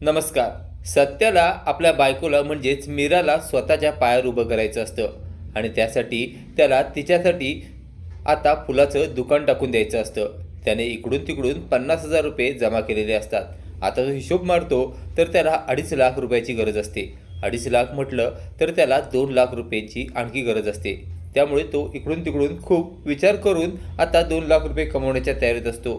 नमस्कार. सत्याला आपल्या बायकोला म्हणजेच मीराला स्वतःच्या पायावर उभं करायचं असतं आणि त्यासाठी त्याला तिच्यासाठी आता फुलाचं दुकान टाकून द्यायचं असतं. त्याने इकडून तिकडून पन्नास हजार रुपये जमा केलेले असतात. आता जो हिशोब मारतो तर त्याला अडीच लाख रुपयाची गरज असते. अडीच लाख म्हटलं तर त्याला दोन लाख रुपयांची आणखी गरज असते. त्यामुळे तो इकडून तिकडून खूप विचार करून आता दोन लाख रुपये कमवण्याच्या तयारीत असतो.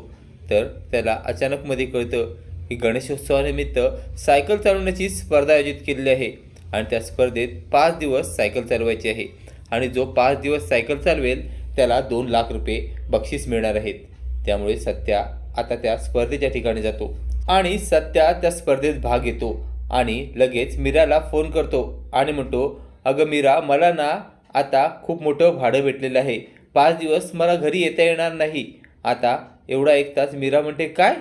तर त्याला अचानकमध्ये कळतं ही गणेशोत्सवानिमित्त सायकल चालवण्याची स्पर्धा आयोजित केलेली आहे आणि त्या स्पर्धेत पाच दिवस सायकल चालवायची आहे. आणि जो पाच दिवस सायकल चालवेल त्याला दोन लाख रुपये बक्षीस मिळणार आहेत. त्यामुळे सत्या आता त्या स्पर्धेच्या ठिकाणी जातो आणि सत्या त्या स्पर्धेत भाग घेतो आणि लगेच मीराला फोन करतो आणि म्हणतो अगं मीरा मला ना आता खूप मोठं भाडं भेटलेलं आहे. पाच दिवस मला घरी येता येणार नाही. आता एवढा एक तास मीरा म्हणते काय?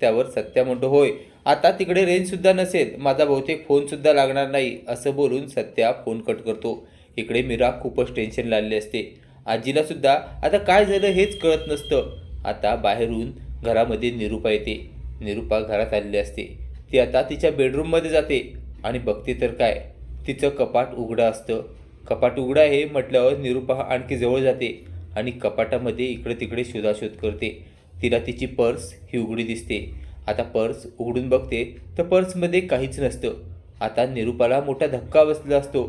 त्यावर सत्या म्हणतो होय. आता तिकडे रेंजसुद्धा नसेल माझा बहुतेक फोनसुद्धा लागणार नाही असं बोलून सत्या फोन कट करतो. इकडे मीरा खूपच टेन्शन लागली असते. आजीलासुद्धा आता काय झालं हेच कळत नसतं. आता बाहेरून घरामध्ये निरूपा येते. निरूपा घरात आलेली असते. ती आता तिच्या बेडरूममध्ये जाते. आणि बघते तर काय तिचं कपाट उघडं असतं. कपाट उघडं आहे म्हटल्यावर निरूपा आणखी जवळ जाते. आणि कपाटामध्ये इकडे तिकडे शोधाशोध करते. तिला तिची पर्स ही उघडी दिसते. आता पर्स उघडून बघते तर पर्समध्ये काहीच नसतं. आता निरूपाला मोठा धक्का बसला असतो.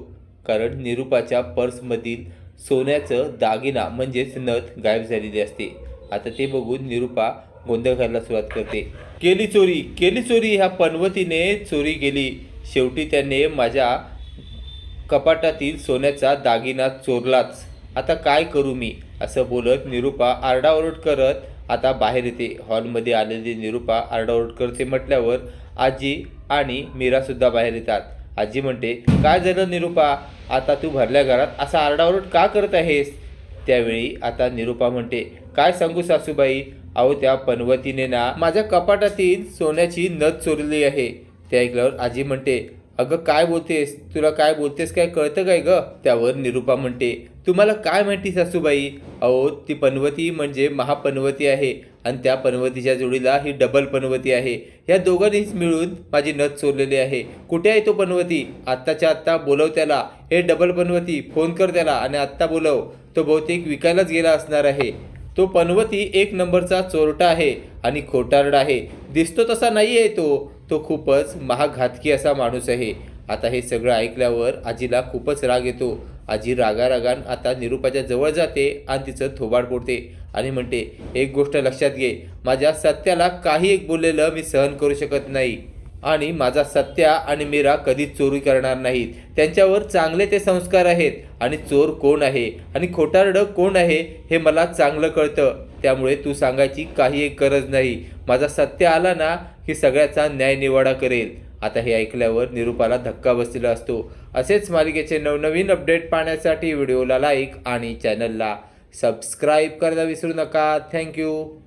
कारण निरूपाच्या पर्समधील सोन्याचं दागिना म्हणजेच नथ गायब झालेली असते. आता ते बघून निरूपा गोंधळ करायला सुरुवात करते. केली चोरी केली चोरी ह्या पनवतीने चोरी केली. शेवटी त्याने माझ्या कपाटातील सोन्याचा दागिना चोरलाच. आता काय करू मी? असं बोलत निरूपा आरडाओरड करत आता बाहेर येते. हॉलमध्ये आलेली निरूपा आरडाओरड करते म्हटल्यावर आजी आणि मीरासुद्धा बाहेर येतात. आजी म्हणते काय झालं निरूपा? आता तू भरल्या घरात असा आरडाओरड का करत आहेस? त्यावेळी आता निरूपा म्हणते काय सांगू सासूबाई? अहो त्या पनवतीने ना माझ्या कपाटातील सोन्याची नथ चोरली आहे. ते ऐकल्यावर आजी म्हणते अगं काय बोलतेस? तुला काय बोलतेस काय कळतं काय ग? त्यावर निरूपा म्हणते तुम्हाला काय माहिती सासूबाई? अहो ती पनवती म्हणजे महापनवती आहे आणि त्या पनवतीच्या जोडीला ही डबल पनवती आहे. या दोघांनीच मिळून माझी नथ चोरलेली आहे. कुठे आहे तो पनवती? आत्ताच्या आत्ता बोलव त्याला. हे डबल पनवती फोन कर त्याला आणि आत्ता बोलव. तो बहुतेक विकायलाच गेला असणार आहे. तो पनवती एक नंबरचा चोरटा आहे आणि खोटारडा आहे. दिसतो तसा नाही आहे तो. तो खूपच महाघातकी असा माणूस आहे. आता हे सगळं ऐकल्यावर आजीला खूपच राग येतो. आजी रागा रागान आता निरूपाच्या जवळ जाते आणि तिचं थोबाड पोडते आणि म्हणते एक गोष्ट लक्षात घे. माझ्या सत्याला काही एक बोललेलं मी सहन करू शकत नाही. आणि माझा सत्या आणि मीरा कधीच चोरी करणार नाहीत. त्यांच्यावर चांगले ते संस्कार आहेत. आणि चोर कोण आहे? आणि खोटारडं कोण आहे? हे मला चांगलं कळतं. त्यामुळे तू सांगायची काही एक गरज नाही. माझा सत्य आला ना की सगळ्याचा न्याय निवाडा करेल. आता हे ऐकल्यावर निरूपाला धक्का बसलेला असतो. असेच मालिकेचे नवनवीन अपडेट पाहण्यासाठी व्हिडिओला लाईक आणि चॅनलला सबस्क्राईब करायला विसरू नका. थँक्यू